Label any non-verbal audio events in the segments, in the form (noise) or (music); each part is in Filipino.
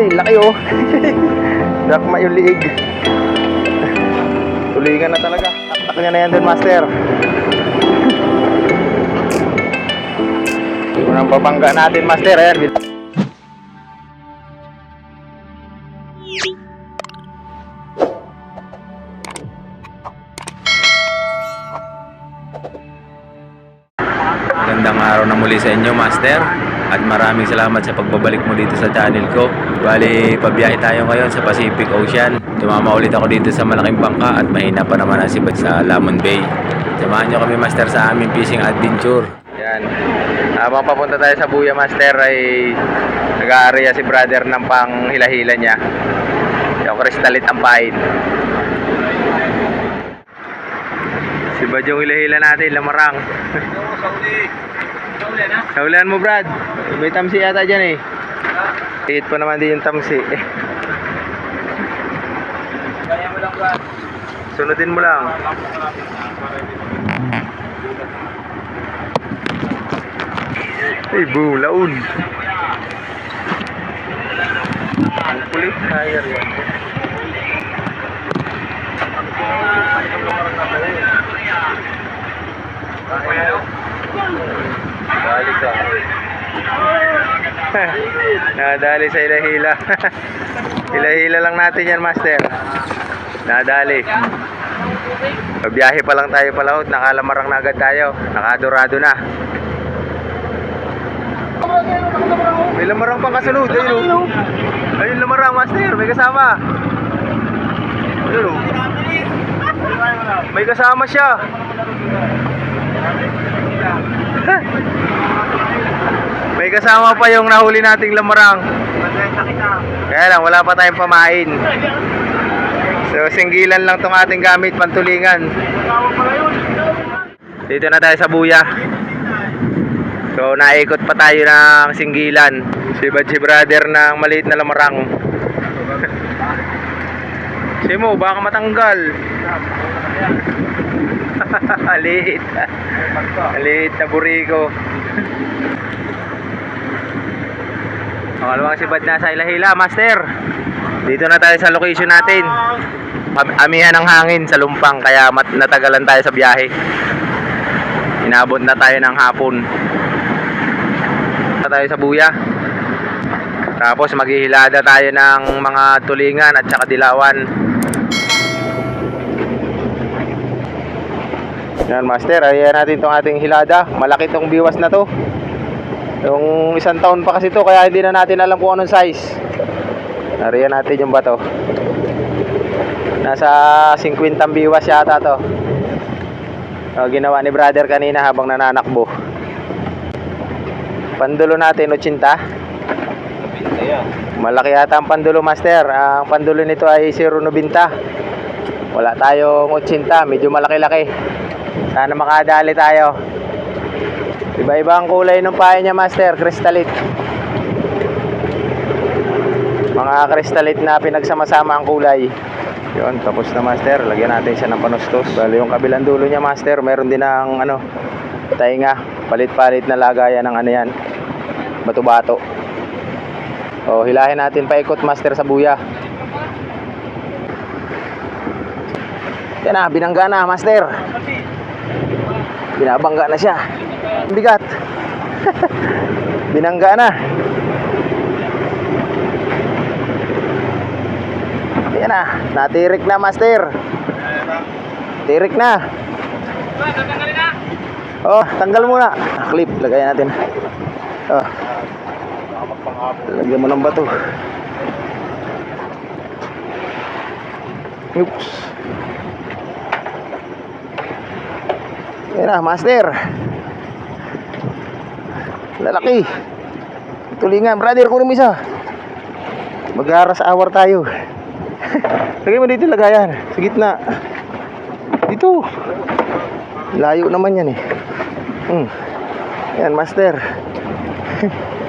Grabe, laki oh. (laughs) Dakma yung liig. Tulingan na talaga. Taktak niya na yan dun, master. (laughs) Unang babangga natin, master. Ayan. Magandang araw na muli sa inyo, Master. At maraming salamat sa pagbabalik mo dito sa channel ko. Bali, pabiyahe tayo ngayon sa Pacific Ocean. Tumama ulit ako dito sa malaking bangka at mahina pa naman ang sibad sa Lamon Bay. Samahan nyo kami, Master, sa aming fishing adventure. Yan. Habang papunta tayo sa Buya Master ay nag-aarya si brother ng panghila-hila niya. Yung kristalit ang pain. Si Bad yung hila-hila natin, lamarang. (laughs) Saulihan mo Brad. May tamsi yata dyan eh. Hit pa naman din yung tamsi. Sunodin mo lang. Ay, bulaon. Ang kulit hire yan. Dali (laughs) Nadali sa ilahila. (laughs) ilahila lang natin yan, master. Nadali. Biyahe pa lang tayo palahot, nakalamarang na agad tayo. Nakadorado na. May lamarang pang kasunod. Ayun o. Ayun lamarang, master. May kasama. Ayun o. May kasama siya. (laughs) May kasama pa yung nahuli nating lamarang. Kaya lang, wala pa tayong pamain. So, singgilan lang tong ating gamit, pantulingan. Dito na tayo sa buya. So, naikot pa tayo ng singgilan. Si Badji Brother ng maliit na lamarang. (laughs) Simo, baka matanggal. (laughs) Liit. Liit na buriko. Pangalawang si Bad nasa Ilahila, Master. Dito na tayo sa location natin. Am- Amihan ng hangin sa lumpang kaya mat- natagalan tayo sa biyahe. Inabot na tayo ng hapon. Na tayo sa buya. Tapos maghihilada tayo ng mga tulingan at saka dilawan. Yan master, ayan natin itong ating hilada. Malaki itong biwas na to. Yung isang taon pa kasi to kaya hindi na natin alam kung anong size. Nariyan natin yung bato. Nasa 50 ang biwas yata to. O, ginawa ni brother kanina habang nananakbo. Pandulo natin 80. Malaki yata ang pandulo master. Ang pandulo nito ay 0.90. Wala tayong 80, medyo malaki-laki. Sana makadali tayo. Iba-iba ang kulay ng pahay niya master, kristalit. Mga kristalit na pinagsama-sama ang kulay. Yun, tapos na master. Lagyan natin siya ng panustos. Bali yung kabilang dulo niya master, meron din ng ano, tainga. Palit-palit na lagayan ng ano yan. Bato-bato. O, hilahin natin paikot master sa buya. Yan na, binangga na master. Binabangga na siya. Bigat. (laughs) binangga na. Yan na, natirik na master. Tirik na. Oh, tanggal muna. Ah, Clip, lagay natin. Oh. Lagyan mo ng bato. Oops. Yan na, master. Lalaki. Tulingan, brother, kunin mo isa. Mag-aras hour tayo. (laughs) Lagay mo dito lagayan. Sa gitna. Dito. Layo naman yan eh. Hmm. Yan, master. (laughs)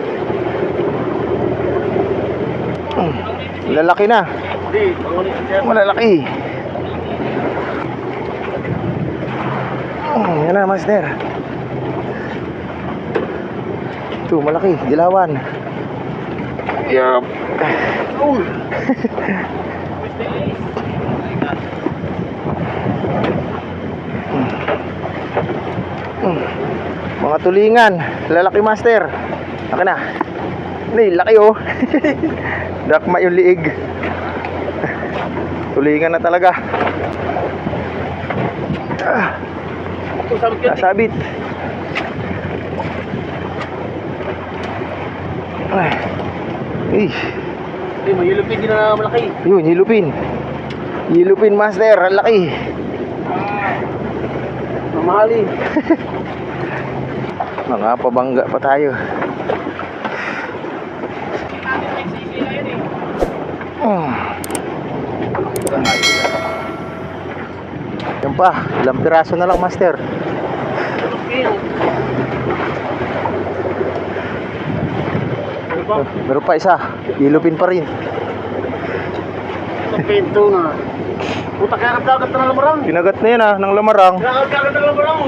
Hmm. Lalaki na. Malalaki. Hmm, yan na, master. Ito, malaki. Dilawan. Yup. Mga tulingan, lalaki master. Laki na. Ni, laki oh. (laughs) Dakma yung liig. Tulingan na talaga. Ah, nasabit. Ay. Ay. Hindi, may yulupin din na malaki. Yun, hilupin. Hilupin master, ang laki. Mamahali. (laughs) Mga pabangga pa tayo. Oh. (sighs) Yan pa, ilang piraso na lang master. Ano ba? Meron pa isa, hilupin pa rin. Pinto na. Puta kaya dagat na lamarang. Kinagat na yan ah, ng lamarang. Dagat na lamarang.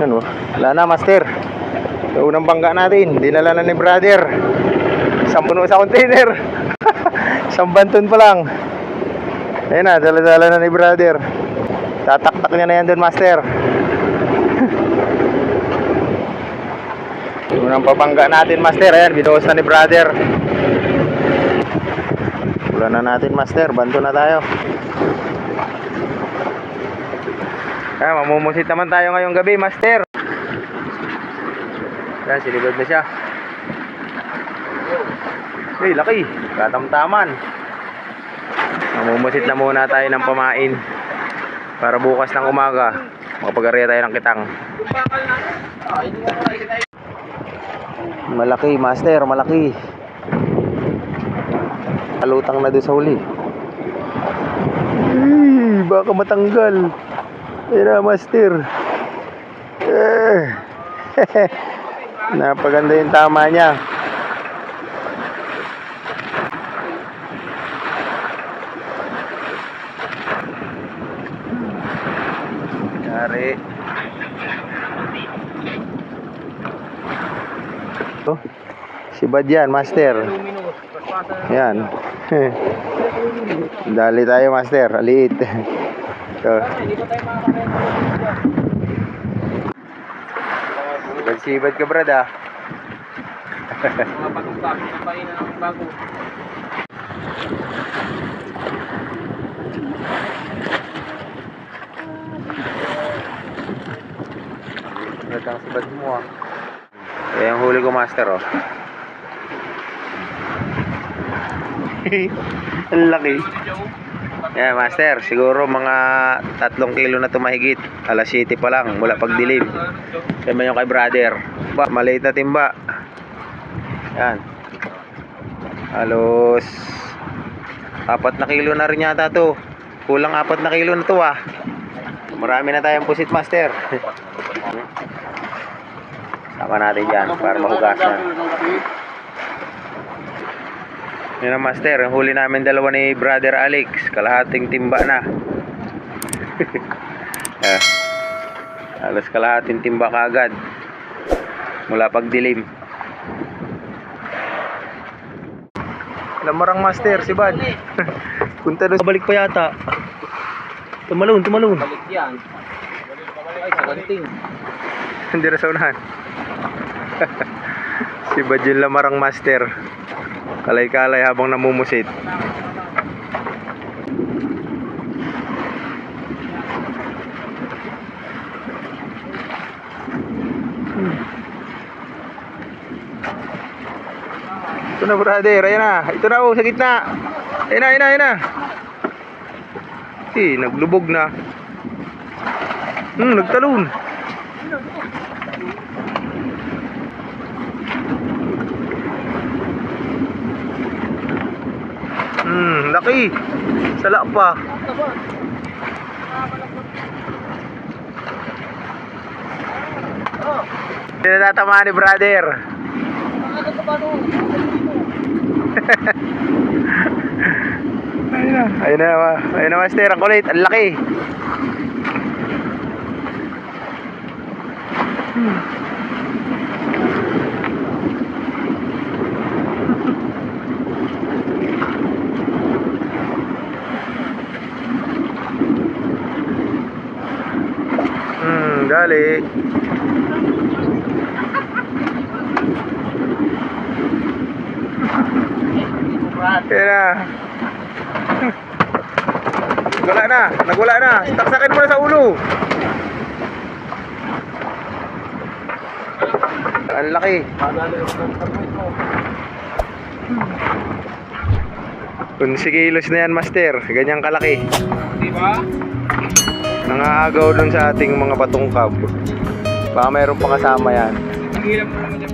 Ano? Wala na, master. Sa unang bangga natin, dinala na ni brother. Isang puno sa container. (laughs) Isang banton pa lang. Ayun na, dala-dala na ni brother. Tataktak niya na yan doon, master. Unang papangga natin, master. Ayan, binuhos na ni brother. Wala na natin, master. Banto na tayo. Ah, mamumusit naman tayo ngayong gabi, master. Yan, sinigod na siya. Uy, laki. Katamtaman. Mamumusit na muna tayo ng pamain. Para bukas ng umaga, makapag-area tayo ng kitang. Malaki, master, malaki. Kalutang na doon sa huli. Ay, baka matanggal. Ayun na, master. Eh. (laughs) Napaganda yung tama niya. Yari. Oh, si Badyan, master. Yan. (laughs) Dali tayo, master. Aliit. (laughs) So, Nagsibad ka, brad, ah. (laughs) Mga bagong bakit na pain na ng bago. Brad, ang sibad mo, ah. Ang huli ko, master, oh. (laughs) ang laki. Yeah, master, siguro mga tatlong kilo na tumahigit. Alas 7 pa lang, mula pagdilim. Kaya yung kay brother. Ba, maliit na timba. Yan. Halos apat na kilo na rin yata to. Kulang apat na kilo na to ah. Marami na tayong pusit master. (laughs) Saka natin dyan para mahugasan. Yun ang master, ang huli namin dalawa ni Brother Alex, kalahating timba na. (laughs) ah, halos kalahating timba kaagad. Mula pagdilim. Lamarang master, si Bad. (laughs) Punta doon. Balik pa yata. Tumalon, tumalon. Balik yan. Ay, sa ganting. Hindi na sa unahan. Si yung lamarang master. Kalay-kalay habang namumusit. Ito na brother, ayan na. Ito na oh, sa gitna. Ayan na, ayan na, ayan na. Eh, naglubog na. Hmm, nagtalon. Hmm, laki. Sala pa. Hindi na tatamaan ni brother. ayun (laughs) na, ayun na, ayun na master, ang kulit, ang laki. Hmm. Yan na. Wala na, nagwala na. Taksakin mo na sa ulo. Ang laki. Kung si kilos na yan, master. Ganyang kalaki. Di ba? Nangaagaw dun sa ating mga patungkab. Baka mayroon pang kasama yan. Ang hirap naman